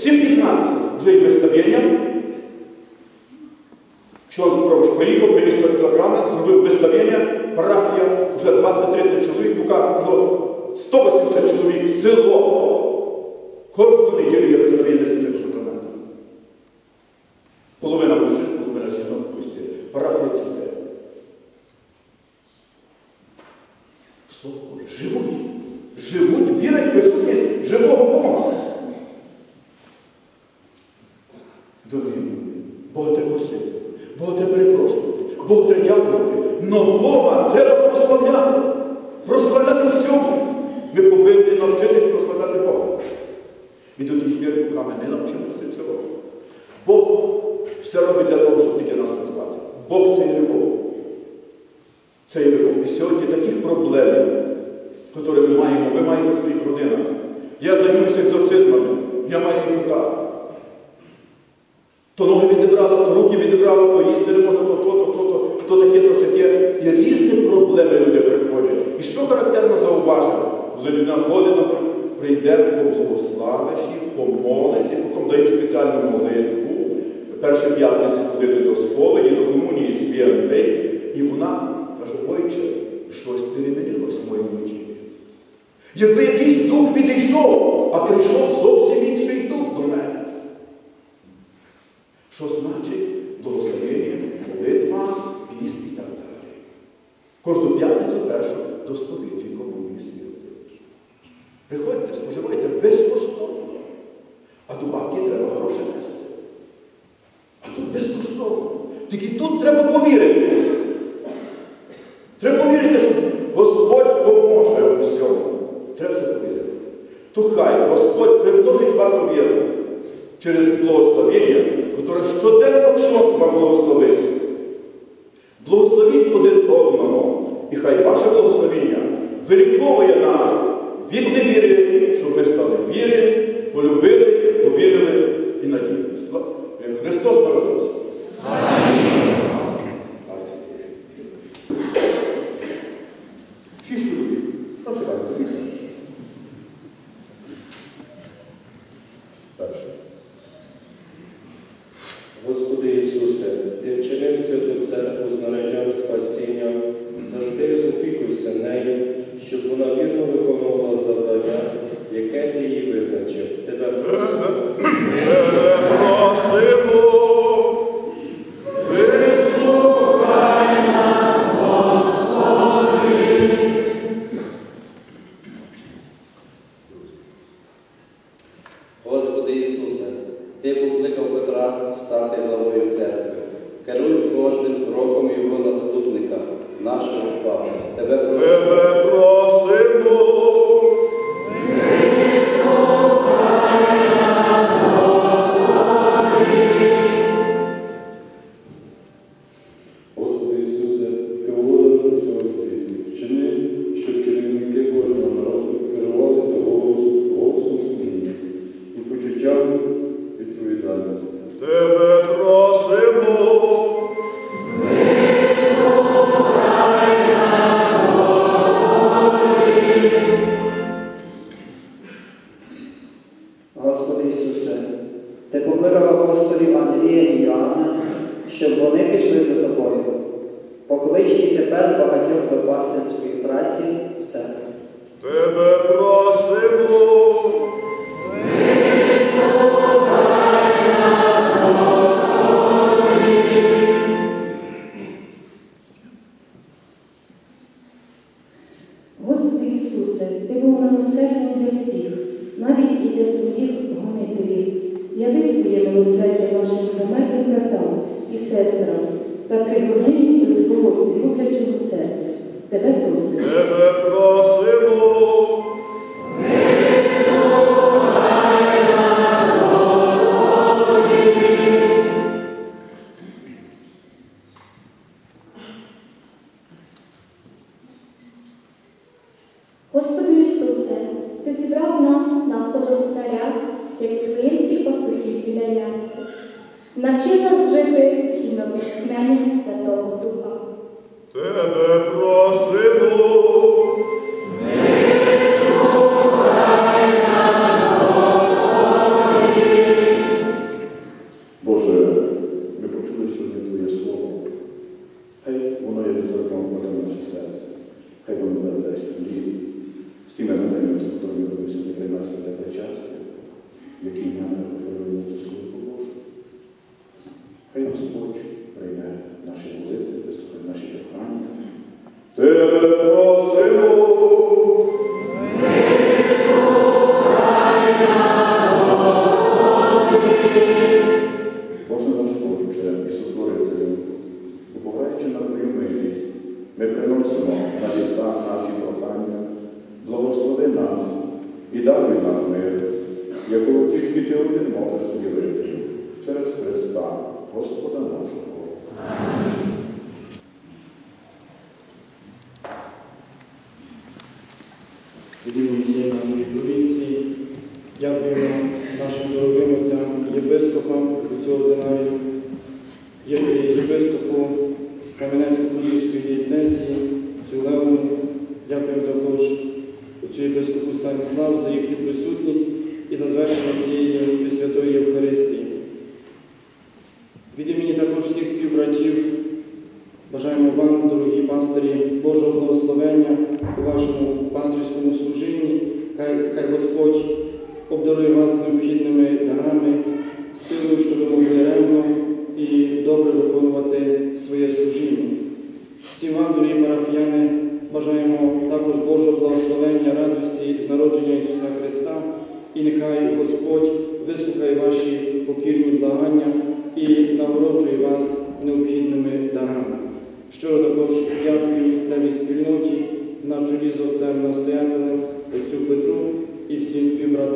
7.15 вже і виставлення. Чорт Пробуш поїхав, приніс сакрамент, зробив виставлення, парафія, вже 20-30 чоловік, Лука вже 180 чоловік, село. Кожну неділю є виставлення святого сакрамента. Половина мужчин, половина жінок пусті. Парафія цвіте. Слово Боже, живуть. Живуть, вірять в таких які ми маємо, ви маєте в своїх родинах. Я займаюся екзорцизмами, я маю їх так. То ноги відібрало, то руки відібрало, то їсти не можна, то то, то, то, то, таке, то таке. І різні проблеми люди приходять. І що характерно зауважено, коли людина ходить, то прийде по благославиші, помолися, потім дають спеціальну молитву. Перші п'ятниці ходити до сповіді, до комунії святий, і вона Якби якийсь дух відійшов, а прийшов зовсім інший дух до мене. Що значить благословення, молитва, піст і так далі. Кожну п'ятницю першу до сповіді комунії. Приходьте, споживайте безкоштовно. А до бабки треба гроші нести. А тут безкоштовно. Тільки тут треба повірити. Господи Ісусе, Ти покликав апостолів Андрія і Іоанна, щоб вони пішли за тобою. Поклич і тепер багатьох до пастирської праці в церкві. Тебе просимо. Господи Ісусе, Ти був милосердним для всіх, навіть і для своїх гонителів. Яви своє милосердя нашим померлим братам і сестрам та пригорни їх до свого люблячого серця. Тебе просимо. Тебе просимо. Господи зібрав нас навколо втаря, як твоїмських пастухів біля яску. Навчив нас жити згідно з Святого Духа. Тебе просимо. Хай воно є зерном на наше серце, хай воно не дасть світ з тими новими структурами, які для нас для часу, який нам оформлює цю службу Божу. Хай Господь прийме наші молитви, вислухає наші прохання. Тебе просимо!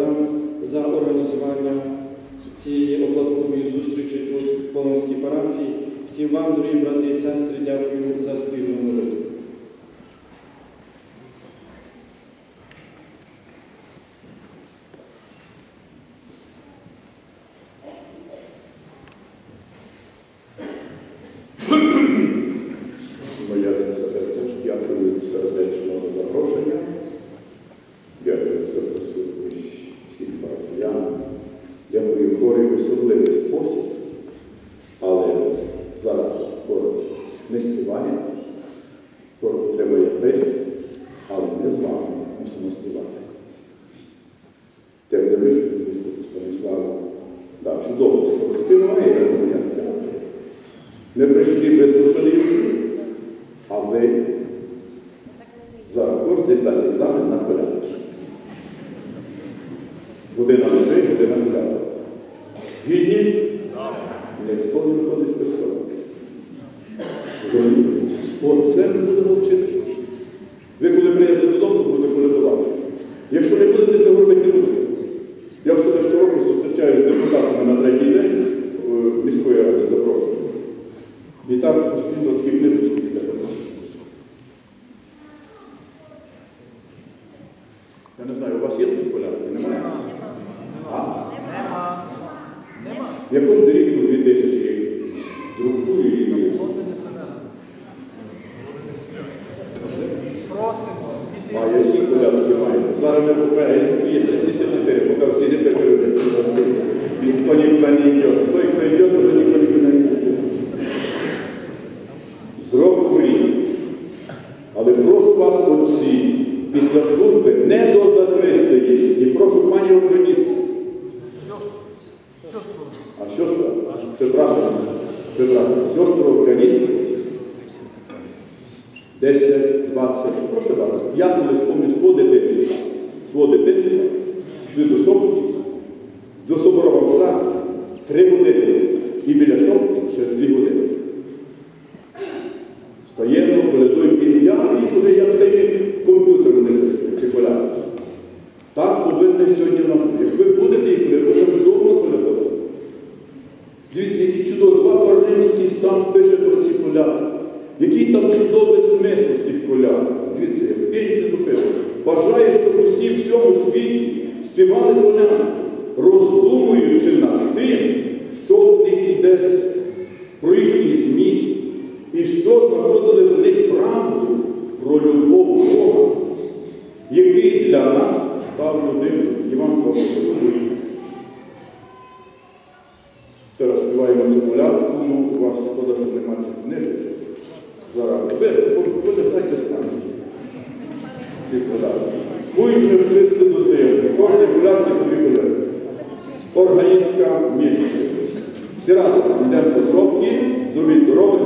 нам за організування цієї оплаткової зустрічі тут в Полонській парафії. Всім вам, дорогі брати і сестри, дякую за спільну молитву. особливий спосіб, але зараз коротко не співає, коротко треба є приз, але не з вами мусимо співати. Ти дивись, Станіслава, да, чудово співає, як в театрі. Прийшли, без її, а ви зараз кожен дасть екзамен на порядку. Година лежить, година гуляти. Vide, depois. за служби не до затристої. І прошу пані Українську. А що справа? Прекрасно. Прекрасно. Сестру Українську. 10, 20. Прошу вас. Всі йдемо до жовтки, зробіть дороги.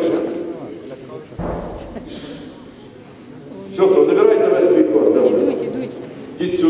бюджет. Все, забирайте на весь свій кор. Идите ідуть. Ідіть.